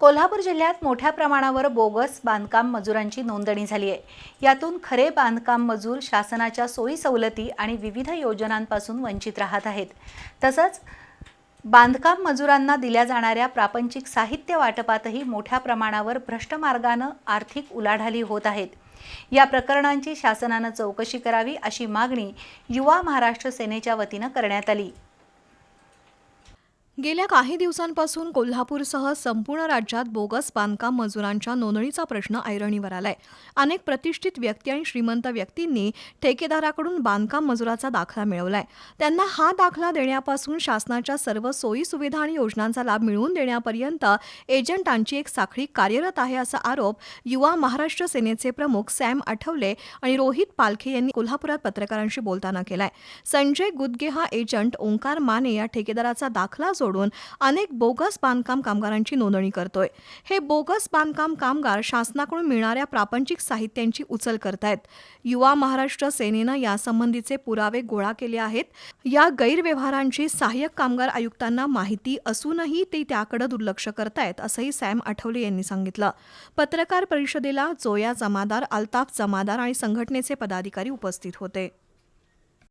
कोल्हापूर जिल्ह्यात मोठ्या प्रमाणावर बोगस बांधकाम मजुरांची नोंदणी झाली आहे. यातून खरे बांधकाम मजूर शासनाच्या सोयी सवलती आणि विविध योजनांपासून वंचित राहत आहेत. तसंच बांधकाम मजुरांना दिल्या जाणाऱ्या प्रापंचिक साहित्य वाटपातही मोठ्या प्रमाणावर भ्रष्ट मार्गानं आर्थिक उलाढाली होत आहेत. या प्रकरणांची शासनानं चौकशी करावी अशी मागणी युवा महाराष्ट्र सेनेच्या वतीनं करण्यात आली. गेल्या काही दिवसांपासून कोल्हापूरसह संपूर्ण राज्यात बोगस बांधकाम मजुरांच्या नोंदणीचा प्रश्न ऐरणीवर आलाय. अनेक प्रतिष्ठित व्यक्ती आणि श्रीमंत व्यक्तींनी ठेकेदाराकडून बांधकाम मजुराचा दाखला मिळवलाय. त्यांना हा दाखला देण्यापासून शासनाच्या सर्व सोयी सुविधा आणि योजनांचा लाभ मिळवून देण्यापर्यंत एजंटांची एक साखळी कार्यरत आहे असा आरोप युवा महाराष्ट्र सेनेचे प्रमुख सॅम आठवले आणि रोहित पालखे यांनी कोल्हापुरात पत्रकारांशी बोलताना केलाय. संजय गुदगे हा एजंट ओंकार माने या ठेकेदाराचा दाखला सोडून अनेक बोगस बांधकाम कामगारांची नोंदणी करतोय. हे बोगस बांधकाम कामगार शासनाकडून मिळणाऱ्या प्रापंचिक साहित्यांची उचल करतायत. युवा महाराष्ट्र सेनेनं यासंबंधीचे पुरावे गोळा केले आहेत. या गैरव्यवहारांची सहाय्यक कामगार आयुक्तांना माहिती असूनही ते त्याकडे दुर्लक्ष करतायत असंही सॅम आठवले यांनी सांगितलं. पत्रकार परिषदेला जोया जमादार अल्ताफ जमादार आणि संघटनेचे पदाधिकारी उपस्थित होते.